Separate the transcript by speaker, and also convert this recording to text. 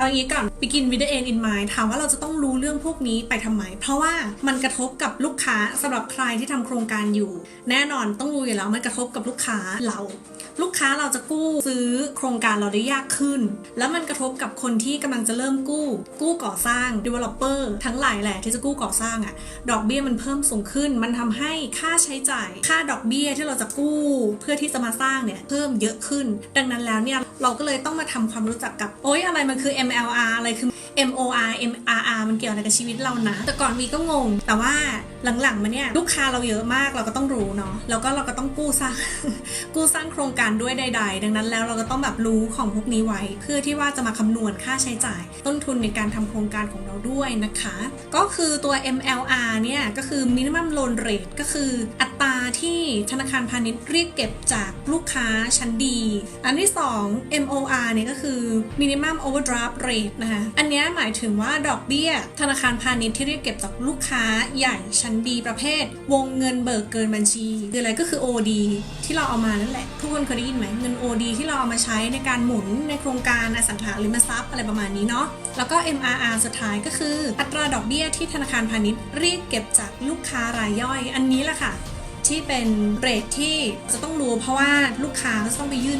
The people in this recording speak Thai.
Speaker 1: เอางี้ก่อน begin with the end in mind ถามว่าเราจะต้องรู้เรื่องพวกนี้ไปทำไม เพราะว่ามันกระทบกับลูกค้าสำหรับใครที่ทำโครงการอยู่ แน่นอนต้องรู้อยู่แล้วมันกระทบกับลูกค้าเรา ลูกค้าเราจะกู้ซื้อโครงการเราได้ยากขึ้น แล้วมันกระทบกับคนที่กำลังจะเริ่มกู้ กู้ก่อสร้าง developer ทั้งหลายแหละที่จะกู้ก่อสร้างอะดอกเบี้ยมันเพิ่มสูงขึ้น มันทำให้ค่าใช้จ่าย ค่าดอกเบี้ยที่เราจะกู้ เพื่อที่จะมาสร้างเนี่ยเพิ่มเยอะขึ้น ดังนั้นแล้วเนี่ยเราก็เลยต้องมาทำความรู้จักกับโอ๊ยอะไรมันคือ MLR อะไรคือ MOR MRR มันเกี่ยวอะไรกับชีวิตเรานะ แต่ก่อนวีก็งง แต่ว่า หลังๆมาเนี่ยลูกค้าเราเยอะมากเราก็ต้องรู้เนาะแล้วก็เราก็ต้องกู้สร้างกู้สร้างโครงการด้วยใด ๆ ดังนั้นแล้วเราก็ต้องแบบรู้ของพวกนี้ไว้ เพื่อที่ว่าจะมาคำนวณค่าใช้จ่าย ต้นทุนในการทำโครงการของเราด้วยนะคะ ก็คือตัว MLR เนี่ยก็คือ minimum loan rate ก็คืออัตราที่ธนาคารพาณิชย์เรียกเก็บจากลูกค้าชั้นดี อันที่ 2 MOR เนี่ยก็คือ minimum overdraft rate นะคะอันนี้หมายถึงว่าดอกเบี้ย ธนาคารพาณิชย์ที่เรียกเก็บจากลูกค้าใหญ่ชั้นดีประเภท วงเงินเบิกเกินบัญชีคืออะไรก็คือ OD ที่เราเอามานั่นแหละ ทุกคนเคยได้ยินไหมเงิน OD ที่เราเอามาใช้ในการหมุนในโครงการอสังหาริมทรัพย์อะไรประมาณนี้เนาะแล้วก็ MRR สุดท้ายก็คือ อัตราดอกเบี้ยที่ธนาคารพาณิชย์เรียกเก็บจากลูกค้ารายย่อย อันนี้แหละค่ะ ที่เป็นเรทที่จะต้องรู้เพราะว่าลูกค้าก็จะต้องไปยื่น